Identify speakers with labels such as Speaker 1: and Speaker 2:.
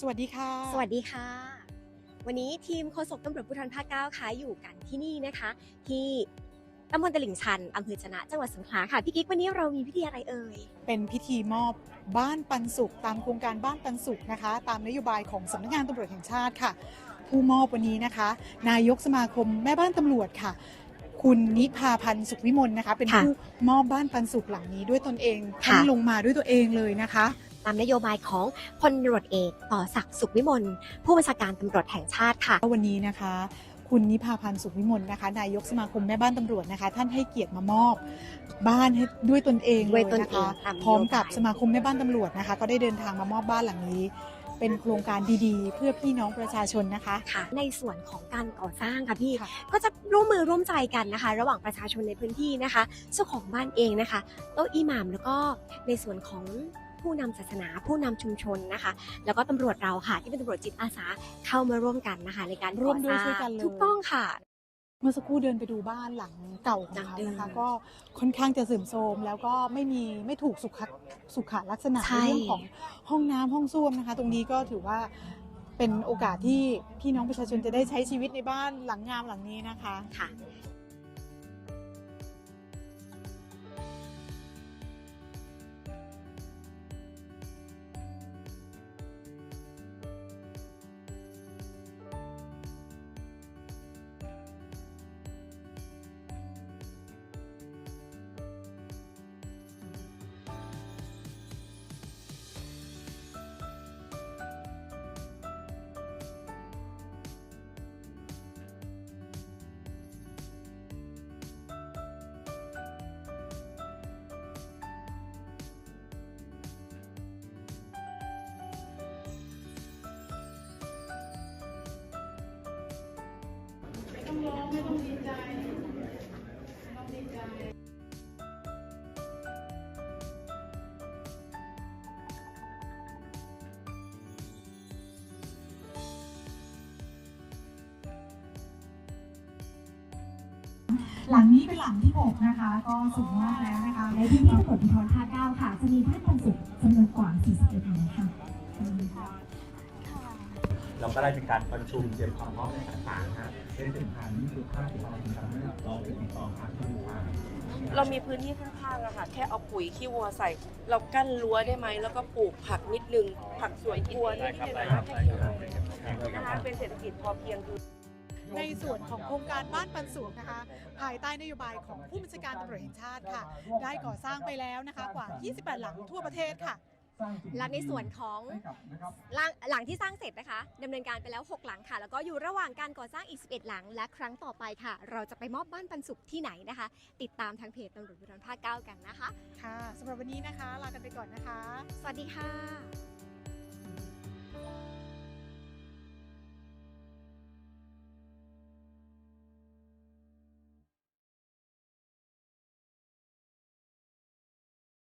Speaker 1: สวัสดีค่ะ
Speaker 2: สวัสดีค่ะ วันนี้ทีมโฆษกตำรวจภูธรภาคเก้าค่ะอยู่กันที่นี่นะคะ ที่ตำบลตลิ่งชันอำเภอชนะ จังหวัดสงขลาค่ะ พี่กิ๊กวันนี้เรามีพิธีอะไรเอ่ย
Speaker 1: เป็นพิธีมอบบ้านปันสุข ตามโครงการบ้านปันสุขนะคะ ตามนโยบายของสำนักงานตำรวจแห่งชาติค่ะ ผู้มอบวันนี้นะคะ นายกสมาคมแม่บ้านตำรวจค่ะ คุณนิพาพันธ์สุขวิมลนะคะ เป็น
Speaker 2: ค่ะ
Speaker 1: ผู้มอบบ้านปันสุขหลังนี้ด้วยตนเอง
Speaker 2: ค่ะ
Speaker 1: ท่านลงมาด้วยตัวเองเลยนะคะ
Speaker 2: ตามนโยบายของพลตำรวจเอกต่อศักดิ์สุขวิมลผู้บัญชาการตำรวจแห่งชาติค่ะ
Speaker 1: วันนี้นะคะ คุณนิพาพันธ์สุขวิมลนะคะ นายกสมาคมแม่บ้านตำรวจนะคะ ท่านให้เกียรติมามอบ บ้านให้ด้วยตนเองเล
Speaker 2: ด้วย
Speaker 1: ย
Speaker 2: ตน
Speaker 1: นะ
Speaker 2: เอง
Speaker 1: คะ
Speaker 2: ตามนโยบาย
Speaker 1: พร้อมกับสมาคมแม่บ้านตำรวจนะคะ ก็ได้เดินทางมามอบบ้านหลังนี้ เป็นโครงการดีๆ เพื่อพี่น้องประชาชนนะคะ
Speaker 2: ค่ะในส่วนของการก่อสร้างค่ะพี่
Speaker 1: ค่ะ
Speaker 2: ก็จะร่วมมือร่วมใจกันนะคะ ระหว่างประชาชนในพื้นที่นะคะเจ้าของบ้านเองนะคะโต๊ะอิหม่ามแล้วก็ในส่วนของ ผู้นำศาสนา ผู้นำชุมชนนะคะ แล้วก็ตำรวจเราค่ะ ที่เป็นตำรวจจิตอาสาเข้ามาร่วมกันนะคะ ในการ
Speaker 1: ร่วมด้วย
Speaker 2: ก่อส
Speaker 1: ช่วย
Speaker 2: ร้าง
Speaker 1: กันเลย
Speaker 2: ถูกต้องค่ะ
Speaker 1: เมื่อสักครู่เดินไปดูบ้านหลังเก่าของ
Speaker 2: หลัง
Speaker 1: เขา
Speaker 2: เดิม
Speaker 1: นะคะก็ค่อนข้างจะเสื่อมโทรมแล้วก็ไม่มีไม่ถูกสุขสุขลักษณะ
Speaker 2: ใช่
Speaker 1: ในเรื่องของห้องน้ำห้องส้วมนะคะ ตรงนี้ก็ถือว่าเป็นโอกาสที่พี่น้องประชาชนจะได้ใช้ชีวิตในบ้านหลังงามหลังนี้นะคะ
Speaker 2: ค่ะ
Speaker 1: หลังนี้เป็นหลังที่หกนะคะ ก็สูงมากแล้วนะคะ
Speaker 3: ในพื้นที่ตำรวจภูธรภาเก้าค่ะ
Speaker 4: ก็ได้มีการประชุมเตรียมความพร้อมในต่างๆนะฮะเป็นสินค้านี้คือค่าที่เราถึงทำให้เราเป็นติดต่อทางที่ลูกค้า
Speaker 5: เรามีพื้นที่ข้างๆอะค่ะแค่เอาปุ๋ยขี้วัวใส่ เรากั้นรั้วได้ไหมแล้วก็ปลูกผักนิดนึง ผักสวนครัวนิดนึงนะคะนะคะเป็นเศรษฐกิจพอเพียงคือ
Speaker 1: ในส่วนของโครงการบ้านปันสุขนะคะ ภายใต้นโยบายของผู้บัญชาการตำรวจแห่งชาติค่ะ ได้ก่อสร้างไปแล้วนะคะกว่า 28 หลังทั่วประเทศค่ะ
Speaker 2: และในส่วนของหลังหลังที่สร้างเสร็จนะคะดำเนินการไปแล้ว 6 หลังค่ะ แล้วก็อยู่ระหว่างการก่อสร้างอีก 11 หลัง และครั้งต่อไปค่ะ เราจะไปมอบบ้านปันสุขที่ไหนนะคะ ติดตามทางเพจตำรวจภูธรภาคเก้ากันนะคะ
Speaker 1: ค่ะสำหรับวันนี้นะคะลากันไปก่อนนะคะ
Speaker 2: สวัสดีค่ะ